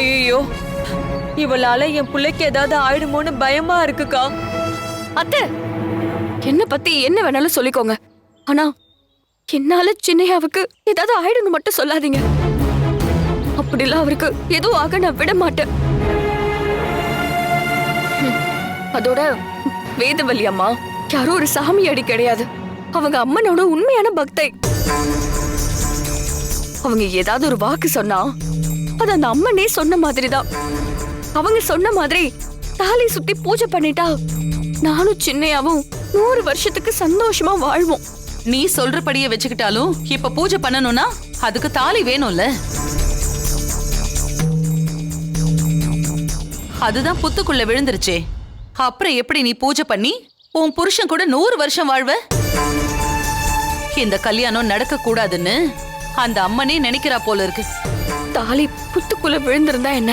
ஐயோ. இவளால என் பிள்ளைக்கு ஏதாவது ஆயிடுமோன்னு பயமா இருக்குக்கா. அத்தை என்ன பத்தி என்ன வேணாலும் சொல்லிக்கோங்க. ஆனா என்னால சின்னையாவுக்கு ஏதாவது ஆயிடுன்னு மட்டும் சொல்லாதீங்க. அப்படிலாம் அவருக்கு எதுவும் ஆக நான் விட மாட்டேன். அதோட வேதவல்லி அம்மா யாரும் ஒரு சாமி அடி கிடையாது. அவங்க அம்மனோட உண்மையான பக்தை. அவங்க ஏதாவது ஒரு வாக்கு சொன்னா அது அந்த அம்மனே சொன்ன மாதிரிதான். அவங்க சொன்ன மாதிரி தாலி சுத்தி பூஜை பண்ணிட்டா நானும் சின்னையாவும் நூறு வருஷத்துக்கு சந்தோஷமா வாழ்வோம். நீ சொல்றபடியே வச்சுக்கிட்டாலும் இப்ப பூஜை பண்ணணும்னா அதுக்கு தாலி வேணும்ல. அதுதான் புத்துக்குள்ள விழுந்துருச்சே. அப்புறம் எப்படி நீ பூஜை பண்ணி உன் புருஷன் கூட நூறு வருஷம் வாழ்வ? இந்த கல்யாணம் நடக்க கூடாதுன்னு அந்த அம்மனே நினைக்கிறா போல இருக்கு. தாலி புத்துக்குள்ள விழுந்திருந்தா என்ன?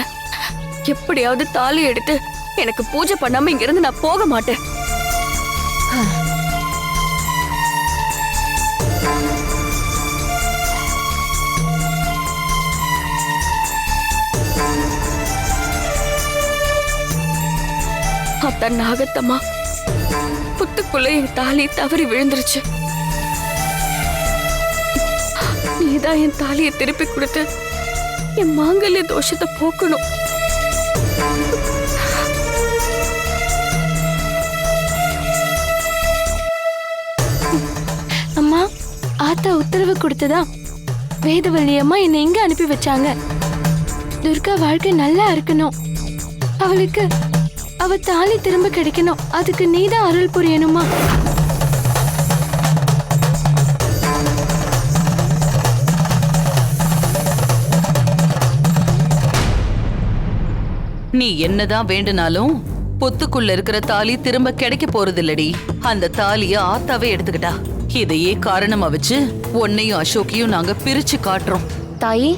எப்படியாவது தாலி எடுத்து எனக்கு பூஜை பண்ணாம இங்க இருந்து நான் போக மாட்டேன். அத்தன் நாகத்தம்மா புத்துக்குள்ள என் தாலி தவறி விழுந்துருச்சு. நீதான் என் தாலியை திருப்பி கொடுத்து என் மாங்கல்ய தோஷத்தை போக்கணும். அம்மா ஆத்தா உத்தரவு கொடுத்ததா? வேதவல்லி அம்மா என்னை எங்க அனுப்பி வச்சாங்க. துர்கா வாழ்க்கை நல்லா இருக்கணும். அவளுக்கு அவ தாலி திரும்ப கிடைக்கணும். அதுக்கு நீதான் அருள் புரியணுமா? நீ என்னதான் வேண்டுனாலும் பொத்துக்குள்ள இருக்கிற தாலி திரும்ப கிடைக்க போறதில்லடி. அந்த தாலிய ஆத்தாவே எடுத்துக்கிட்டா. இதையே காரணமா வச்சு உன்னையும் அசோக்கையும் நாங்க பிரிச்சு காட்டுறோம். தாயி?